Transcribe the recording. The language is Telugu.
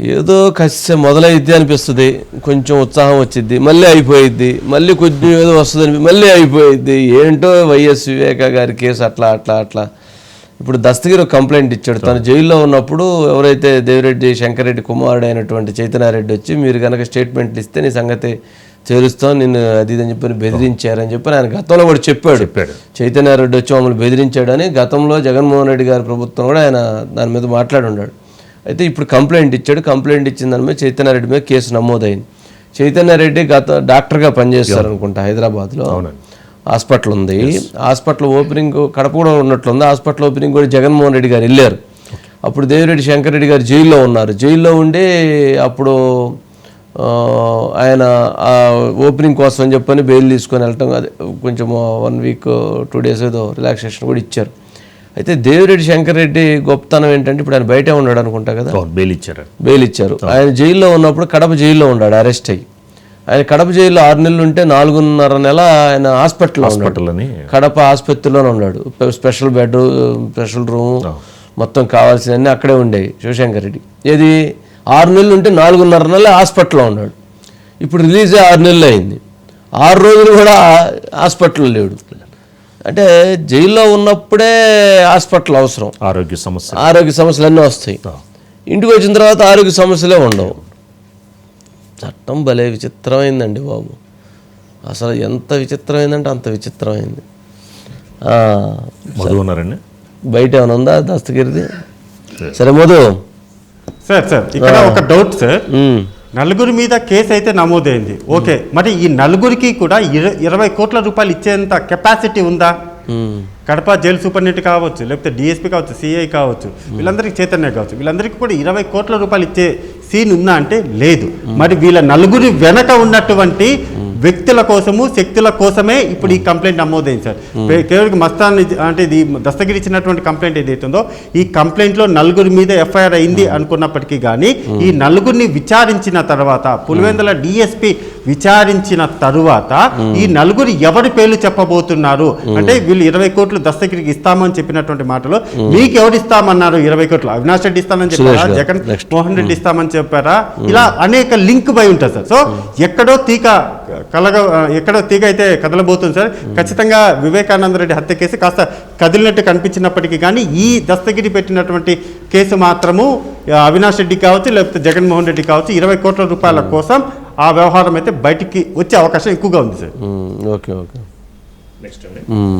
ఏదో కసి మొదలైద్ది అనిపిస్తుంది. కొంచెం ఉత్సాహం వచ్చిద్ది మళ్ళీ అయిపోయిద్ది మళ్ళీ కొంచెం ఏదో వస్తుంది మళ్ళీ అయిపోయిద్ది. ఏంటో వైఎస్ వివేక గారి కేసు అట్లా అట్లా అట్లా. ఇప్పుడు దస్తగిరి కంప్లైంట్ ఇచ్చాడు. తను జైల్లో ఉన్నప్పుడు ఎవరైతే దేవిరెడ్డి శంకరెడ్డి కుమారుడు అయినటువంటి చైతన్యారెడ్డి వచ్చి మీరు కనుక స్టేట్మెంట్లు ఇస్తే నీ సంగతి చేరుస్తాం నిన్ను అది ఇది అని చెప్పి బెదిరించారని చెప్పి ఆయన గతంలో కూడా చెప్పాడు. చెప్పాడు. చైతన్యారెడ్డి వచ్చి మమ్మల్ని బెదిరించాడని గతంలో జగన్మోహన్ రెడ్డి గారి ప్రభుత్వం కూడా ఆయన దాని మీద మాట్లాడి ఉన్నాడు అయితే ఇప్పుడు కంప్లైంట్ ఇచ్చాడు. కంప్లైంట్ ఇచ్చిన దాని మీద చైతన్యారెడ్డి మీద కేసు నమోదైంది. చైతన్యారెడ్డి గత డాక్టర్గా పనిచేస్తారు అనుకుంటా హైదరాబాద్లో. హాస్పిటల్ ఉంది హాస్పిటల్ ఓపెనింగ్ కడప కూడా ఉన్నట్లుంది. హాస్పిటల్ ఓపెనింగ్ కూడా జగన్మోహన్ రెడ్డి గారు వెళ్ళారు. అప్పుడు దేవిరెడ్డి శంకర్ రెడ్డి గారు జైల్లో ఉన్నారు. జైల్లో ఉండి అప్పుడు ఆయన ఓపెనింగ్ కోసం అని చెప్పని బెయిల్ తీసుకొని వెళ్ళటం. అది కొంచెం వన్ వీక్ టూ డేస్ ఏదో రిలాక్సేషన్ కూడా ఇచ్చారు. అయితే దేవిరెడ్డి శంకర్ రెడ్డి గొప్పతనం ఏంటంటే ఇప్పుడు ఆయన బయటే ఉన్నాడు అనుకుంటా కదా? బెయిల్ ఇచ్చారు బెయిల్ ఇచ్చారు ఆయన జైల్లో ఉన్నప్పుడు కడప జైల్లో ఉన్నాడు అరెస్ట్ అయ్యి. ఆయన కడప జైల్లో ఆరు నెలలు ఉంటే నాలుగున్నర నెల ఆయన హాస్పిటల్లో హాస్పిటల్ అని కడప ఆసుపత్రిలోనే ఉన్నాడు. స్పెషల్ బెడ్ స్పెషల్ రూమ్ మొత్తం కావాల్సినవన్నీ అక్కడే ఉండేవి శివశంకర్ రెడ్డి ఏది? ఆరు నెలలు ఉంటే నాలుగున్నర నెలలు హాస్పిటల్లో ఉన్నాడు. ఇప్పుడు రిలీజ్ ఆరు నెలలు అయింది. ఆరు రోజులు కూడా హాస్పిటల్లో లేడు. అంటే జైల్లో ఉన్నప్పుడే హాస్పిటల్ అవసరం. ఆరోగ్య సమస్య ఆరోగ్య సమస్యలు అన్నీ వస్తాయి ఇంటికి వచ్చిన తర్వాత ఆరోగ్య సమస్యలే ఉండవు. చట్టం భలే విచిత్రమైందండి బాబు. అసలు ఎంత విచిత్రమైందంటే అంత విచిత్రమైంది. ఆ, మధు ఉన్నారండి? బయట ఏమైనా ఉందా దస్తగిరిది? సరే. మధు. సార్ సార్ ఇక్కడ ఒక డౌట్ సార్. నలుగురి మీద కేసు అయితే నమోదైంది. ఓకే మరి ఈ నలుగురికి కూడా ఇర- ఇరవై కోట్ల రూపాయలు ఇచ్చేంత కెపాసిటీ ఉందా? కడప జైలు సూపరింటెండెంట్ కావచ్చు లేకపోతే డిఎస్పీ కావచ్చు సిఐ కావచ్చు వీళ్ళందరికీ చైతన్య కావచ్చు. వీళ్ళందరికీ కూడా ఇరవై కోట్ల రూపాయలు ఇచ్చే సీన్ ఉందా అంటే లేదు. మరి వీళ్ళ నలుగురి వెనక ఉన్నటువంటి వ్యక్తుల కోసము శక్తుల కోసమే ఇప్పుడు ఈ కంప్లైంట్ నమోదైంది సార్. కేవలం మస్తాన్ ఇచ్చి- అంటే ఇది దస్తగిరి ఇచ్చినటువంటి కంప్లైంట్ ఏదైతుందో ఈ కంప్లైంట్లో నలుగురి మీద ఎఫ్ఐఆర్ అయింది అనుకున్నప్పటికీ కానీ ఈ నలుగురిని విచారించిన తర్వాత పులివెందుల డిఎస్పి విచారించిన తరువాత ఈ నలుగురు ఎవరి పేర్లు చెప్పబోతున్నారు? అంటే వీళ్ళు ఇరవై కోట్లు దస్తగిరికి ఇస్తామని చెప్పినటువంటి మాటలు మీకు ఎవరు ఇస్తామన్నారు ఇరవై కోట్లు? అవినాష్ రెడ్డి ఇస్తామని చెప్పారా. జగన్. మోహన్ రెడ్డి ఇస్తామని చెప్పారా? ఇలా అనేక లింక్ బై ఉంటుంది సార్. సో ఎక్కడో తీక కలగ ఎక్కడో తీగ అయితే కదలబోతుంది సార్ ఖచ్చితంగా వివేకానంద రెడ్డి హత్య కేసు కాస్త కదిలినట్టు కనిపించినప్పటికీ కానీ ఈ దస్తగిరి పెట్టినటువంటి కేసు మాత్రము అవినాష్ రెడ్డి కావచ్చు లేకపోతే జగన్మోహన్ రెడ్డి కావచ్చు ఇరవై కోట్ల రూపాయల కోసం ఆ వ్యవహారం అయితే బయటికి వచ్చే అవకాశం ఎక్కువగా ఉంది సార్. Okay okay. నెక్స్ట్.